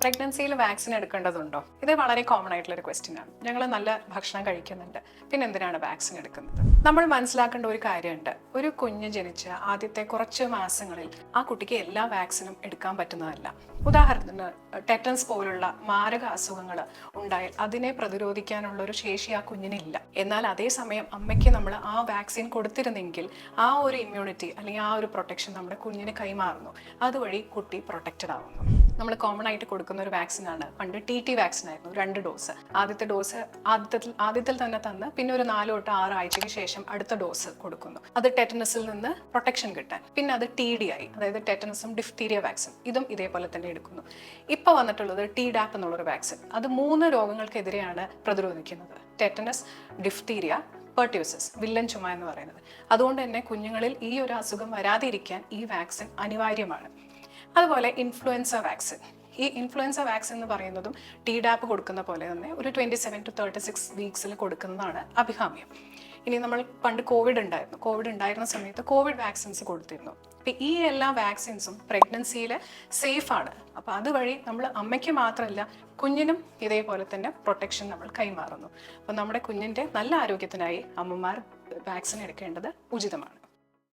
പ്രഗ്നൻസിയിൽ vaccine എടുക്കേണ്ടതുണ്ടോ? ഇത് വളരെ common ആയിട്ടുള്ള ഒരു ക്വസ്റ്റ്യൻ ആണ്. ഞങ്ങൾ നല്ല ഭക്ഷണം കഴിക്കുന്നുണ്ട്. പിന്നെ എന്തിനാണ് വാക്സിൻ എടുക്കുന്നത്? നമ്മൾ മനസ്സിലാക്കേണ്ട ഒരു കാര്യമുണ്ട്. ഒരു കുഞ്ഞ് ജനിച്ച ആദ്യത്തെ കുറച്ച് മാസങ്ങളിൽ ആ കുട്ടിക്ക് എല്ലാ വാക്സിനും എടുക്കാൻ പറ്റുന്നതല്ല. ഉദാഹരണത്തിന് ടെറ്റൻസ് പോലുള്ള മാരക അസുഖങ്ങൾ ഉണ്ടായാൽ അതിനെ പ്രതിരോധിക്കാനുള്ള ഒരു ശേഷി ആ കുഞ്ഞിനില്ല എന്നാൽ അതേസമയം അമ്മയ്ക്ക് നമ്മൾ ആ വാക്സിൻ കൊടുത്തിരുന്നെങ്കിൽ ആ ഒരു ഇമ്മ്യൂണിറ്റി അല്ലെങ്കിൽ ആ ഒരു പ്രൊട്ടക്ഷൻ നമ്മുടെ കുഞ്ഞിന് കൈമാറുന്നു. അതുവഴി കുട്ടി പ്രൊട്ടക്റ്റഡ് ആവുന്നു. നമ്മൾ കോമൺ ആയിട്ട് കൊടുക്കുന്ന ഒരു വാക്സിൻ ആണ്. പണ്ട് ടി ടി വാക്സിൻ ആയിരുന്നു രണ്ട് ഡോസ് ആദ്യത്തെ ഡോസ് ആദ്യത്തിൽ ആദ്യത്തിൽ തന്നെ തന്ന് പിന്നെ ഒരു നാല് തൊട്ട് ആറ് ആഴ്ചയ്ക്ക് ശേഷം അടുത്ത ഡോസ് കൊടുക്കുന്നു. അത് ടെറ്റനസിൽ നിന്ന് പ്രൊട്ടക്ഷൻ കിട്ടാൻ. പിന്നെ അത് ടി ഡി ആയി അതായത് ടെറ്റനസും ഡിഫ്തീരിയ വാക്സിൻ ഇതും ഇതേപോലെ തന്നെ എടുക്കുന്നു. ഇപ്പോൾ വന്നിട്ടുള്ളത് ടി ഡാപ്പ് എന്നുള്ളൊരു വാക്സിൻ അത് മൂന്ന് രോഗങ്ങൾക്കെതിരെയാണ് പ്രതിരോധിക്കുന്നത്. ടെറ്റനസ് ഡിഫ്തീരിയ പെർട്യൂസസ് വില്ലൻ ചുമ എന്ന് പറയുന്നത്. അതുകൊണ്ട് തന്നെ കുഞ്ഞുങ്ങളിൽ ഈ ഒരു അസുഖം വരാതിരിക്കാൻ ഈ വാക്സിൻ അനിവാര്യമാണ്. അതുപോലെ ഇൻഫ്ലുവൻസ വാക്സിൻ ഈ ഇൻഫ്ലുവൻസ വാക്സിൻ എന്ന് പറയുന്നതും ടി ഡാപ്പ് കൊടുക്കുന്ന പോലെ തന്നെ ഒരു twenty seven to thirty six വീക്സിൽ കൊടുക്കുന്നതാണ് അഭികാമ്യം. ഇനി നമ്മൾ പണ്ട് കോവിഡ് ഉണ്ടായിരുന്നു. കോവിഡ് ഉണ്ടായിരുന്ന സമയത്ത് കോവിഡ് വാക്സിൻസ് കൊടുത്തിരുന്നു. അപ്പം ഈ എല്ലാ വാക്സിൻസും പ്രഗ്നൻസിയിൽ സേഫാണ് അപ്പോൾ അതുവഴി നമ്മൾ അമ്മയ്ക്ക് മാത്രമല്ല കുഞ്ഞിനും ഇതേപോലെ തന്നെ പ്രൊട്ടക്ഷൻ നമ്മൾ കൈമാറുന്നു. അപ്പോൾ നമ്മുടെ കുഞ്ഞിന്റെ നല്ല ആരോഗ്യത്തിനായി അമ്മമാർ വാക്സിൻ എടുക്കേണ്ടത് ഉചിതമാണ്.